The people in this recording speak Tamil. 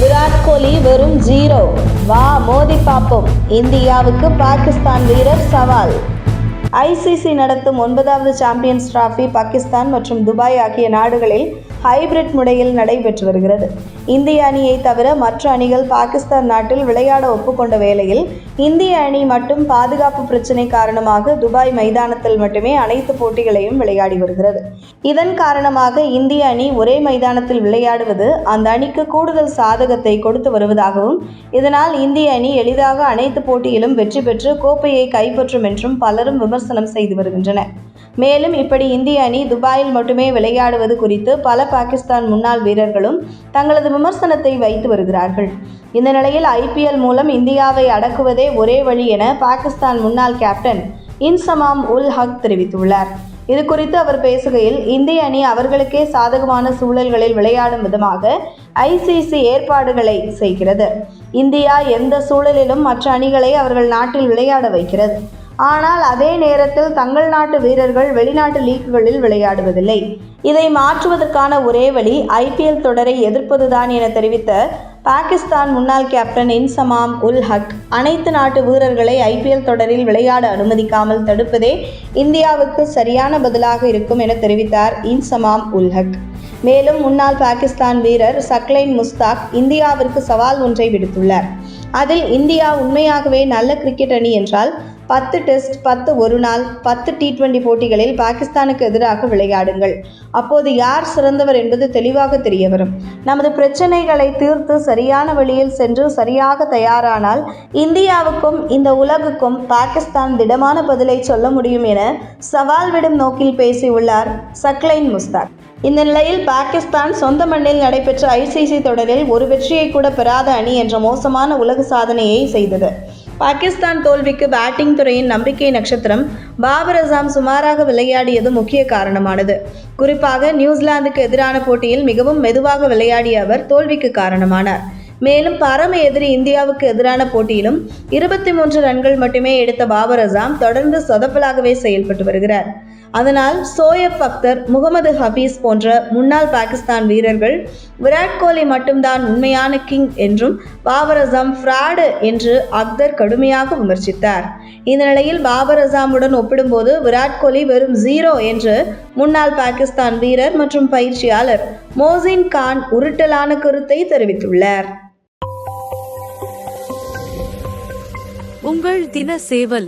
விராட் கோலி வெறும் ஜீரோ. வா மோதி பார்ப்போம். இந்தியாவுக்கு பாகிஸ்தான் வீரர் சவால். ஐசிசி நடத்தும் ஒன்பதாவது சாம்பியன்ஸ் டிராஃபி பாகிஸ்தான் மற்றும் துபாய் ஆகிய நாடுகளில் ஹைபிரிட் முறையில் நடைபெற்று வருகிறது. இந்திய அணியை தவிர மற்ற அணிகள் பாகிஸ்தான் நாட்டில் விளையாட ஒப்புக்கொண்ட வேளையில் இந்திய அணி மட்டும் பாதுகாப்பு பிரச்சினை காரணமாக துபாய் மைதானத்தில் மட்டுமே அனைத்து போட்டிகளையும் விளையாடி வருகிறது. இதன் காரணமாக இந்திய அணி ஒரே மைதானத்தில் விளையாடுவது அந்த அணிக்கு கூடுதல் சாதகத்தை கொடுத்து வருவதாகவும் இதனால் இந்திய அணி எளிதாக அனைத்து போட்டியிலும் வெற்றி பெற்று கோப்பையை கைப்பற்றும் என்றும் பலரும் விமர்சனம் செய்து வருகின்றனர் மேலும் இப்படி இந்திய அணி துபாயில் மட்டுமே விளையாடுவது குறித்து பல பாகிஸ்தான் முன்னாள் வீரர்களும் தங்களது விமர்சனத்தை வைத்து வருகிறார்கள். இந்த நிலையில் ஐபிஎல் மூலம் இந்தியாவை அடக்குவதே ஒரே வழி என பாகிஸ்தான் முன்னாள் கேப்டன் இன்சமாம் உல் ஹக் தெரிவித்துள்ளார். இது குறித்து அவர் பேசுகையில் இந்திய அணி அவர்களுக்கே சாதகமான சூழல்களில் விளையாடும் விதமாக ஐசிசி ஏற்பாடுகளை செய்கிறது. இந்தியா எந்த சூழலிலும் மற்ற அணிகளை அவர்கள் நாட்டில் விளையாட வைக்கிறது. ஆனால் அதே நேரத்தில் தங்கள் நாட்டு வீரர்கள் வெளிநாட்டு லீக்குகளில் விளையாடுவதில்லை. இதை மாற்றுவதற்கான ஒரே வழி ஐபிஎல் தொடரை எதிர்ப்பதுதான் என தெரிவித்த பாகிஸ்தான் முன்னாள் கேப்டன் இன்சமாம் உல் ஹக் அனைத்து நாட்டு வீரர்களை ஐபிஎல் தொடரில் விளையாட அனுமதிக்காமல் தடுப்பதே இந்தியாவுக்கு சரியான பதிலாக இருக்கும் என தெரிவித்தார் இன்சமாம் உல் ஹக். மேலும் முன்னாள் பாகிஸ்தான் வீரர் சக்லைன் முஸ்தாக் இந்தியாவிற்கு சவால் ஒன்றை விடுத்துள்ளார். அதில் இந்தியா உண்மையாகவே நல்ல கிரிக்கெட் அணி என்றால் பத்து டெஸ்ட் பத்து ஒரு நாள் பத்து டி டுவெண்டி போட்டிகளில் பாகிஸ்தானுக்கு எதிராக விளையாடுங்கள். அப்போது யார் சிறந்தவர் என்பது தெளிவாக தெரிய வரும் நமது பிரச்சனைகளை தீர்த்து சரியான வழியில் சென்று சரியாக தயாரானால் இந்தியாவுக்கும் இந்த உலகுக்கும் பாகிஸ்தான் திடமான பதிலை சொல்ல முடியும் என சவால் விடும் நோக்கில் பேசியுள்ளார் சக்லைன் முஸ்தாக். இந்த நிலையில் பாகிஸ்தான் சொந்த மண்ணில் நடைபெற்ற ஐசிசி தொடரில் ஒரு வெற்றியை கூட பெறாத அணி என்ற மோசமான உலக சாதனையை செய்தது. பாகிஸ்தான் தோல்விக்கு பேட்டிங் துறையின் நம்பிக்கை நட்சத்திரம் பாபர் அசாம் சுமாராக விளையாடியது முக்கிய காரணமானது. குறிப்பாக நியூசிலாந்துக்கு எதிரான போட்டியில் மிகவும் மெதுவாக விளையாடிய அவர் தோல்விக்கு காரணமானார். மேலும் பரம எதிரி இந்தியாவுக்கு எதிரான போட்டியிலும் இருபத்தி மூன்று ரன்கள் மட்டுமே எடுத்த பாபர் அசாம் தொடர்ந்து சொதப்பலாகவே செயல்பட்டு வருகிறார். அதனால் சோயப் அக்தர் முகமது ஹபீஸ் போன்ற முன்னாள் பாகிஸ்தான் வீரர்கள் விராட் கோலி மட்டும்தான் உண்மையான கிங் என்றும் பாபர் அசாம் ஃப்ராடு என்று அக்தர் கடுமையாக விமர்சித்தார். இந்த நிலையில் பாபர் அசாமுடன் ஒப்பிடும்போது விராட் கோலி வெறும் ஜீரோ என்று முன்னாள் பாகிஸ்தான் வீரர் மற்றும் பயிற்சியாளர் மோசின் கான் உருட்டலான கருத்தை தெரிவித்துள்ளார். உங்கள் தின சேவல்